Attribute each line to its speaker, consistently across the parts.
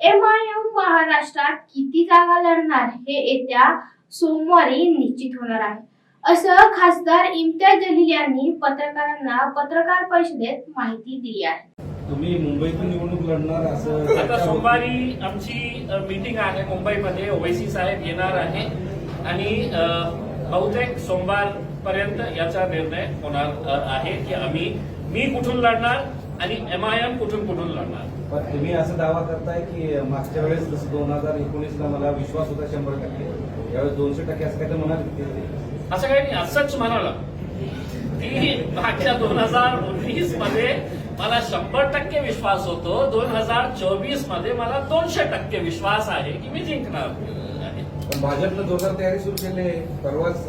Speaker 1: M I am महाराष्ट्रात किती जागा लढणार हे येत्या सोमवारी निश्चित होणार आहे. असं खासदार इम्तियाज जलील यांनी पत्रकारांना पत्रकार परिषदेत माहिती दिली आहे.
Speaker 2: तुम्ही मुंबईतून निवडणूक लढणार असं
Speaker 3: आता सोमवारी आमची मीटिंग आहे मुंबईमध्ये. ओवैसी साहेब येणार आहे. आणि बहुतेक सोमवार पर्यंत याचा निर्णय होणार आहे की आम्ही मी कुठून लढणार आणि एम आय एम कुठून कुठून लढणार
Speaker 2: पण तुम्ही असं दावा करताय की मागच्या वेळेस जसं दोन हजार एकोणीसला मला विश्वास होता शंभर टक्के. यावेळेस दोनशे टक्के असं काय तर म्हणाल
Speaker 3: असं काही नाही असंच म्हणाला. की मागच्या दोन हजार उन्नीसमध्ये मला शंभर टक्के विश्वास होतो दोन हजार चोवीसमध्ये मला दोनशे टक्के विश्वास आहे की मी जिंकणार.
Speaker 2: भाजपनं जोरदार तयारी सुरू केली परवाच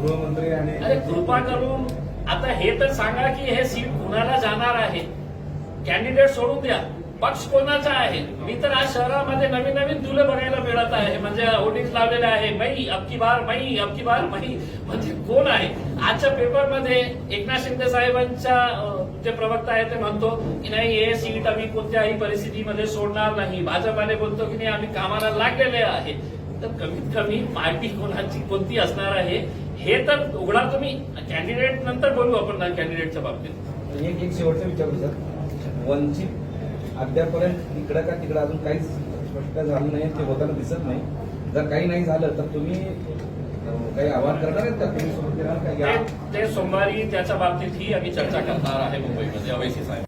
Speaker 2: गृहमंत्री आणि
Speaker 3: कृपा करून आता हे तर सांगा की हे सीट कुणाला जाणार आहे? कॅन्डिडेट सोडून द्या. पक्ष कोणाचा आहे? मी तर आज शहरामध्ये नवीन नवीन तुले बघायला मिळत आहे. म्हणजे होर्डिंग लावलेले आहे. मई अबकी बार मई अबकी बार मई. म्हणजे कोण आहे? आजच्या पेपरमध्ये एकनाथ शिंदे साहेबांच्या जे प्रवक्ता आहे ते म्हणतो की नाही हे सीट आम्ही कोणत्याही परिस्थितीमध्ये सोडणार नाही. भाजपाने बोलतो की नाही आम्ही कामाला लागलेले आहे. तर कमीत कमी पार्टी कोणाची कोणती असणार आहे हे तर उघडा तुम्ही. कॅन्डिडेट नंतर बोलू आपण कॅन्डिडेटच्या बाबतीत.
Speaker 2: एक एक शेवटचं विचारू सर. वंचित अद्यापर्यंत इकडं का तिकडं अजून काहीच स्पष्ट झालं नाही ते होताना दिसत नाही. जर काही नाही झालं तर तुम्ही काही आवाहन करणार आहेत का? तुम्ही
Speaker 3: ते सोमवारी त्याच्या बाबतीत ही आम्ही चर्चा करणार आहे मुंबईमध्ये अवैसी साहेब.